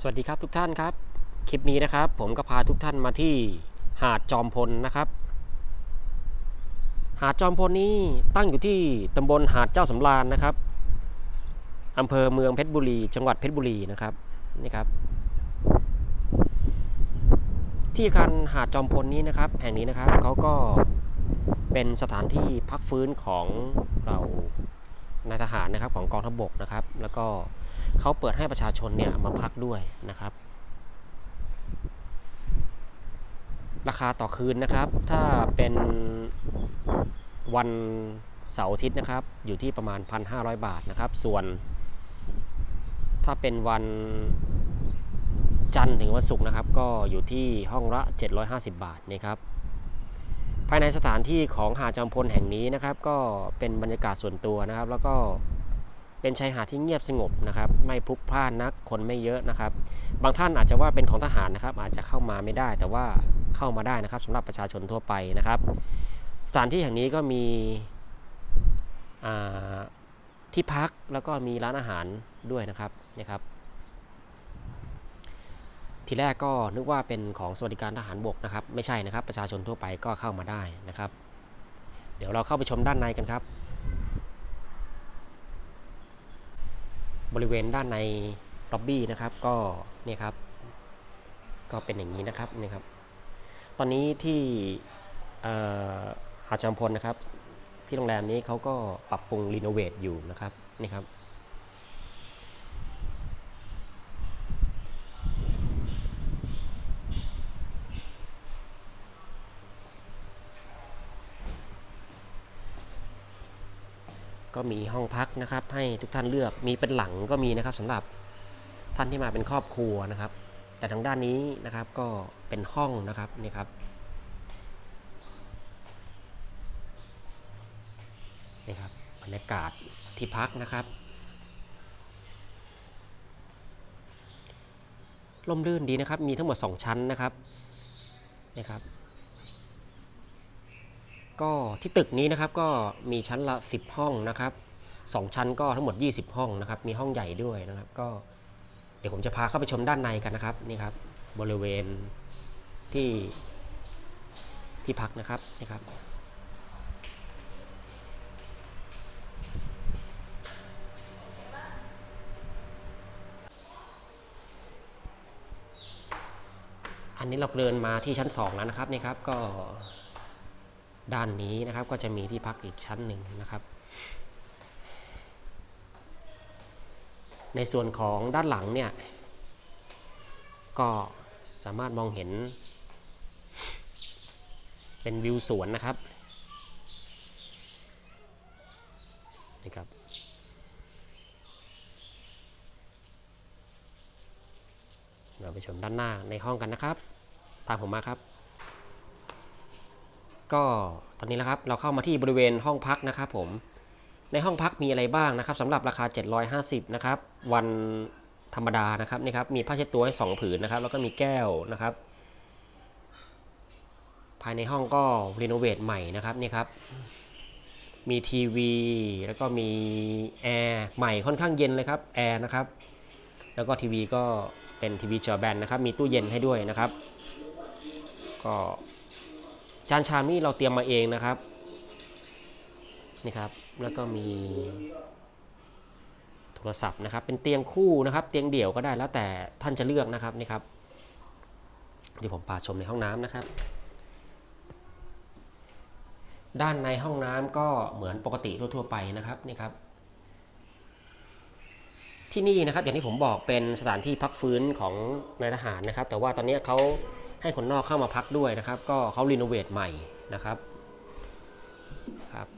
สวัสดีครับทุกท่านครับ คลิปนี้นะครับ ผมก็พาทุกท่านมาที่หาดจอมพลนะครับ หาดจอมพลนี้ตั้งอยู่ที่ตำบลหาดเจ้าสำราญนะครับอำเภอเมืองเพชรบุรี จังหวัดเพชรบุรีนะครับนี่ครับ ที่คันหาดจอมพลนี้นะครับ แห่งนี้นะครับเขาก็เป็นสถานที่พักฟื้นของเรานายทหารนะครับของกองทัพบกนะครับ แล้วก็ เขาเปิดให้ประชาชนเนี่ยมาพักด้วยนะครับ ราคาต่อคืนนะครับ ถ้าเป็นวันเสาร์อาทิตย์นะครับ อยู่ที่ประมาณ 1,500 บาทนะครับ ส่วน ถ้าเป็นวันจันทร์ถึงวันศุกร์นะครับ ก็อยู่ที่ห้องละ 750 บาทนะครับภายในสถานที่ของหาดจอมพลแห่งนี้นะครับ ก็เป็นบรรยากาศส่วนตัวนะครับ แล้วก็ เป็นชายหาดที่เงียบสงบนะครับ ไม่พลุกพล่านนัก คนไม่เยอะนะครับ บางท่านอาจจะว่าเป็นของทหารนะครับ อาจจะเข้ามาไม่ได้ แต่ว่าเข้ามาได้นะครับสำหรับประชาชนทั่วไปนะครับ สถานที่แห่งนี้ก็มีที่พักแล้วก็มีร้านอาหารด้วยนะครับนะครับ ทีแรกก็นึกว่าเป็นของสวัสดิการทหารบกนะครับ ไม่ใช่นะครับ ประชาชนทั่วไปก็เข้ามาได้นะครับ เดี๋ยวเราเข้าไปชมด้านในกันครับ บริเวณด้านในล็อบบี้นะครับ ก็เนี่ยครับ ก็เป็นอย่างนี้นะครับนี่ครับ ตอนนี้ที่หาดจอมพลนะครับ ที่โรงแรมนี้เขาก็ปรับปรุงรีโนเวทอยู่นะครับนี่ครับ ก็มีห้องพักนะครับ ให้ทุกท่านเลือกมีเป็นหลังก็มีนะครับสำหรับท่านที่มาเป็นครอบครัวนะครับ แต่ทางด้านนี้นะครับก็เป็นห้องนะครับนี่ครับนี่ครับบรรยากาศที่พักนะครับร่มรื่นดีนะครับ มีทั้งหมด 2 ชั้นนะครับนี่ครับ ก็ที่ตึกนี้นะครับก็มีชั้นละ 10 ห้องนะครับ 2 ชั้นก็ทั้งหมด 20 ห้องนะครับ มีห้องใหญ่ด้วยนะครับ ก็เดี๋ยวผมจะพาเข้าไปชมด้านในกันนะครับนี่ครับ บริเวณที่ที่พักนะครับนี่ครับอันนี้เราเดินมาที่ชั้น 2 แล้วนะครับนี่ครับก็ ด้านนี้นะครับก็จะมีที่พักอีกชั้นหนึ่งนะครับ ในส่วนของด้านหลังเนี่ยก็สามารถมองเห็น เป็นวิวสวนนะครับนี่ครับเราไปชมด้านหน้าในห้องกันนะครับ ตามผมมาครับ ก็ตอนนี้นะครับเราเข้ามาที่บริเวณห้องพักนะครับผมในห้องพักมีอะไรบ้างนะครับสำหรับราคา 750นะครับวันธรรมดานะครับนี่ครับมีผ้าเช็ดตัวให้2ผืนนะครับแล้วก็มีแก้วนะครับ ภายในห้องก็รีโนเวทใหม่นะครับนี่ครับมีทีวีแล้วก็มีแอร์ใหม่ค่อนข้างเย็นเลยครับแอร์นะครับแล้วก็ทีวีก็เป็นทีวีจอแบนนะครับมีตู้เย็นให้ด้วยนะครับ ก็ จานชามนี่เราเตรียมมาเองนะครับนี่ครับแล้วก็มีโทรศัพท์นะครับ เป็นเตียงคู่นะครับ เตียงเดี่ยวก็ได้แล้วแต่ท่านจะเลือกนะครับนี่ครับเดี๋ยวผมพาชมในห้องน้ำนะครับ ด้านในห้องน้ำก็เหมือนปกติทั่วๆไปนะครับนี่ครับ ที่นี่นะครับอย่างที่ผมบอกเป็นสถานที่พักฟื้นของนายทหารนะครับ แต่ว่าตอนนี้เขา ให้คนนอกเข้ามาพักด้วยนะครับ ก็เขารีโนเวทใหม่นะครับครับ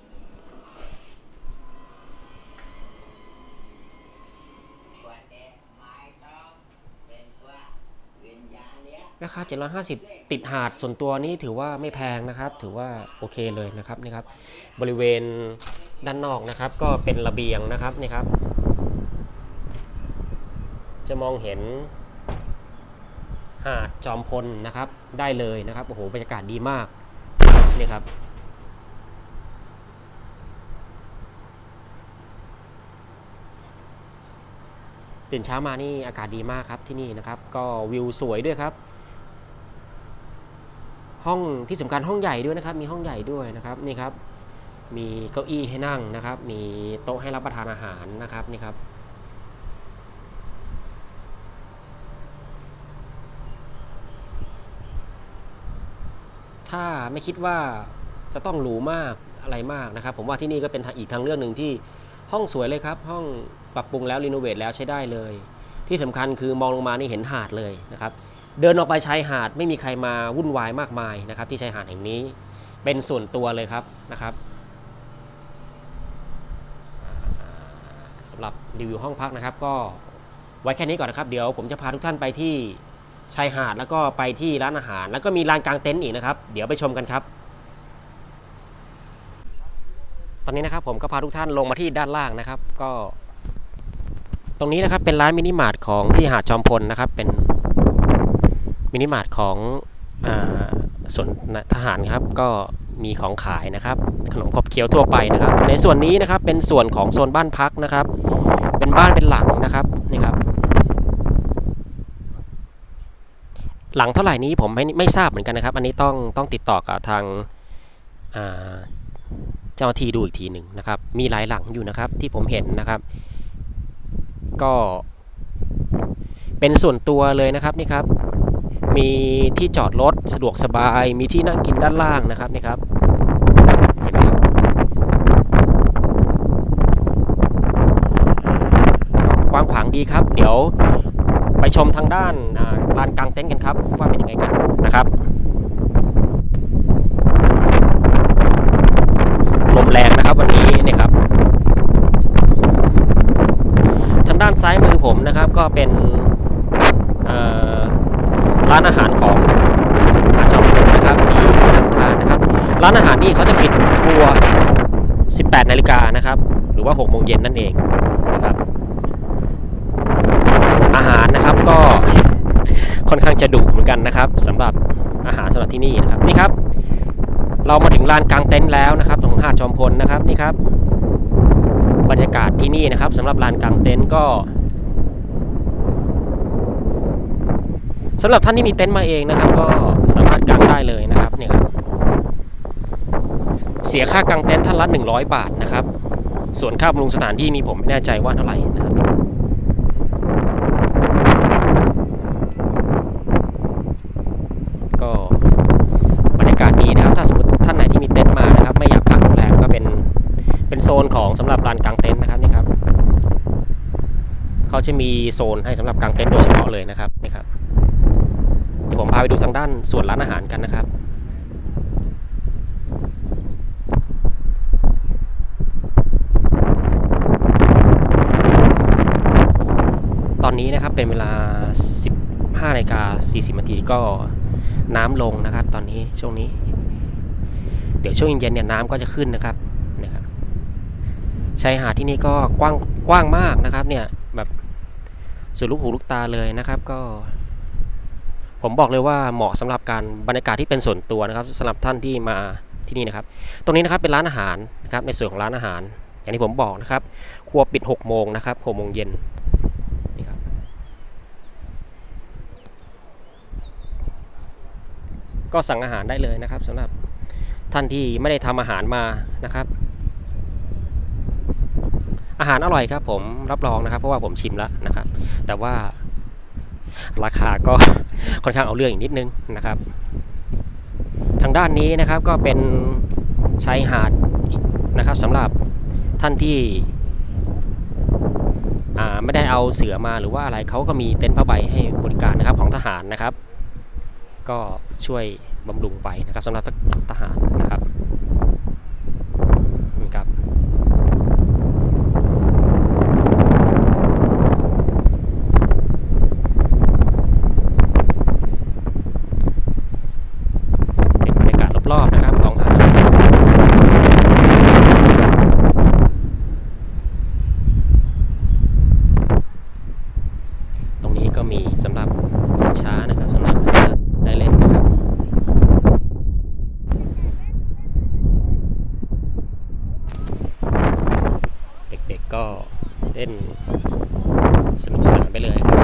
ราคา 750 ติดหาดส่วนตัวนี้ถือว่าไม่แพงนะครับ ถือว่าโอเคเลยนะครับนี่ครับ บริเวณด้านนอกนะครับ ก็เป็นระเบียงนะครับนี่ครับ จะมองเห็น หาดจอมพลนะครับ ได้เลยนะครับโอ้โหบรรยากาศดีมากนี่ครับตื่นเช้ามานี่อากาศดีมากครับที่นี่นะครับ ก็วิวสวยด้วยครับ ห้องที่สำคัญห้องใหญ่ด้วยนะครับ มีห้องใหญ่ด้วยนะครับนี่ครับ มีเก้าอี้ให้นั่งนะครับ มีโต๊ะให้รับประทานอาหารนะครับนี่ครับ ถ้าไม่คิดว่าจะต้องหรูมากอะไรมากนะครับ ผมว่าที่นี่ก็เป็นอีกทางเลือกหนึ่งที่ห้องสวยเลยครับ ห้องปรับปรุงแล้วรีโนเวทแล้วใช้ได้เลย ที่สำคัญคือมองลงมานี่เห็นหาดเลยนะครับ เดินออกไปชายหาดไม่มีใครมาวุ่นวายมากมายนะครับ ที่ชายหาดแห่งนี้เป็นส่วนตัวเลยครับนะครับสำหรับรีวิวห้องพักนะครับ ก็ไว้แค่นี้ก่อนนะครับ เดี๋ยวผมจะพาทุกท่านไปที่ ชายหาดแล้วก็ไปที่ร้านอาหาร แล้วก็มีลานกลางเต็นท์อีกนะครับ เดี๋ยวไปชมกันครับ ตอนนี้นะครับผมก็พาทุกท่านลงมาที่ด้านล่างนะครับ ก็ ตรงนี้นะครับเป็นร้านมินิมาร์ทของที่หาดจอมพลนะครับเป็นมินิมาร์ทของอส่วนทหารครับก็มีของขายนะครับ ขนมขบเคี้ยวทั่วไปนะครับ ในส่วนนี้นะครับเป็นส่วนของโซนบ้านพักนะครับ เป็นบ้านเป็นหลังนะครับนี่ครับ หลังเท่าไหร่นี้ผมไม่ไม่ทราบเหมือนกันนะครับ อันนี้ต้องต้องติดต่อกับทางเจ้าที่ดูอีกทีหนึ่งนะครับ มีหลายหลังอยู่นะครับที่ผมเห็นนะครับ ก็เป็นส่วนตัวเลยนะครับนี่ครับ มีที่จอดรถสะดวกสบาย มีที่นั่งกินด้านล่างนะครับนี่ครับเห็นไหมครับกว้างขวางดีครับ เดี๋ยว ไปชมทางด้านลานกลางเต็นท์กันครับว่าเป็นยังไงกันนะครับลมแรงนะครับวันนี้นี่ครับ ทางด้านซ้ายมือผมนะครับก็เป็นร้านอาหารของอาจอมพลนะครับมีที่นั่งทานนะครับ ร้านอาหารนี่เขาจะปิดครัว 18 นาฬิกานะครับ หรือว่า 6 โมงเย็นนั่นเองนะครับ อาหารนะครับ ก็ค่อนข้างจะดุเหมือนกันนะครับสำหรับอาหารสำหรับที่นี่นะครับนี่ครับ เรามาถึงลานกลางเต็นท์แล้วนะครับของหาดจอมพลนะครับนี่ครับ บรรยากาศที่นี่นะครับสำหรับลานกลางเต็นท์ก็สำหรับท่านที่มีเต็นท์มาเองนะครับ ก็สามารถกางได้เลยนะครับเนี่ยครับเสียค่ากางเต็นท์ท่านละ100 บาทนะครับ ส่วนค่าบำรุงสถานที่นี่ผมไม่แน่ใจว่าเท่าไหร่นะครับ ก็บรรยากาศดีนะครับ ถ้าสมมติท่านไหนที่มีเต็นท์มานะครับ ไม่อยากพักโรงแรมก็เป็น เป็นโซนของสำ หรับลานกางเต็นท์นะครับนี่ครับเขาจะมีโซนให้สำหรับกางเต็นท์โดยเฉพาะเลยนะครับนี่ครับเดี๋ยวผมพาไปดูทางด้านส่วนร้านอาหารกันนะครับตอนนี้นะครับเป็นเวลา 15นาฬิกา40นาทีก็น้ำลงนะครับ ตอนนี้ช่วงนี้ เดี๋ยวช่วงเย็นๆเนี่ยน้ำก็จะขึ้นนะครับ ชายหาดที่นี่ก็กว้างกว้างมากนะครับเนี่ยแบบสุดลูกหูลูกตาเลยนะครับก็ ผมบอกเลยว่าเหมาะสำหรับการบรรยากาศที่เป็นส่วนตัวนะครับสำหรับท่านที่มาที่นี่นะครับ ตรงนี้นะครับเป็นร้านอาหารนะครับในส่วนของร้านอาหาร อย่างที่ผมบอกนะครับ ครัวปิด6โมงนะครับ6โมงเย็นนี่ครับก็สั่งอาหารได้เลยนะครับสำหรับท่านที่ไม่ได้ทำอาหารมานะครับ อาหารอร่อยครับผมรับรองนะครับ เพราะว่าผมชิมแล้วนะครับ แต่ว่าราคาก็ค่อนข้างเอาเรื่องอีกนิดนึงนะครับ ทางด้านนี้นะครับก็เป็นชายหาดนะครับสำหรับท่านที่ไม่ได้เอาเสือมาหรือว่าอะไรเขาก็มีเต็นท์ผ้าใบให้บริการนะครับของทหารนะครับ ก็ช่วยบำรุงไปนะครับสำหรับทหารนะครับนี่ครับ เป็นบรรยากาศรอบๆนะครับของหาดจอมพลตรงนี้ก็มีสำหรับชิงช้านะครับสำหรับให้ได้เล่นนะครับ เด็ ก็เล่นสนุกสนานไปเลยครับ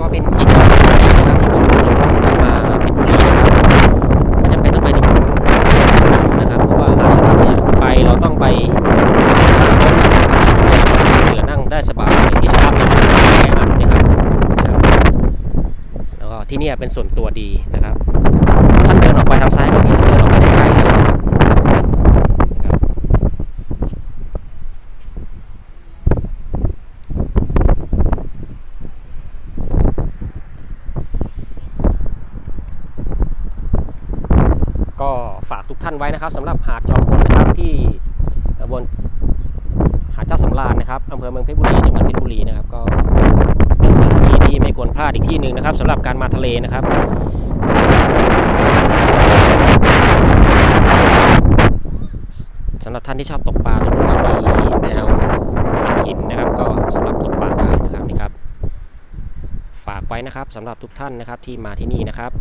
ก็เป็นอีกหนึ่งสถานที่นะครับที่ผมบอกเลยว่าถ้ามาเพชรบุรีนะครับไม่จำเป็นต้องไปถึงสนามนะครับเพราะว่าหาดสนามเนี่ยไปเราต้องไปข้ามรถนะครับที่เนี่ยเหลือนั่งได้สบายที่สนามเนี่ยมันแออัดนะครับนะครับแล้วก็ที่นี่เป็นส่วนตัวดีนะครับ ออกไปทางซ้ายมือนี้เดินออกไปได้ไกลเลยครับก็ฝากทุกท่านไว้นะครับสำหรับหาดจอมพลนะครับที่ตำบลหาดเจ้าสำราญนะครับอำเภอเมืองเพชรบุรีจังหวัดเพชรบุรีนะครับก็เป็นสถานที่ที่ไม่ควรพลาดอีกที่หนึ่งนะครับสำหรับการมาทะเลนะครับ สำหรับท่านที่ชอบตกปลาตรงนี้ก็มีแนวเป็นหินนะครับ ก็สำหรับตกปลาได้นะครับนี่ครับ ฝากไว้นะครับสำหรับทุกท่านนะครับที่มาที่นี่นะครับ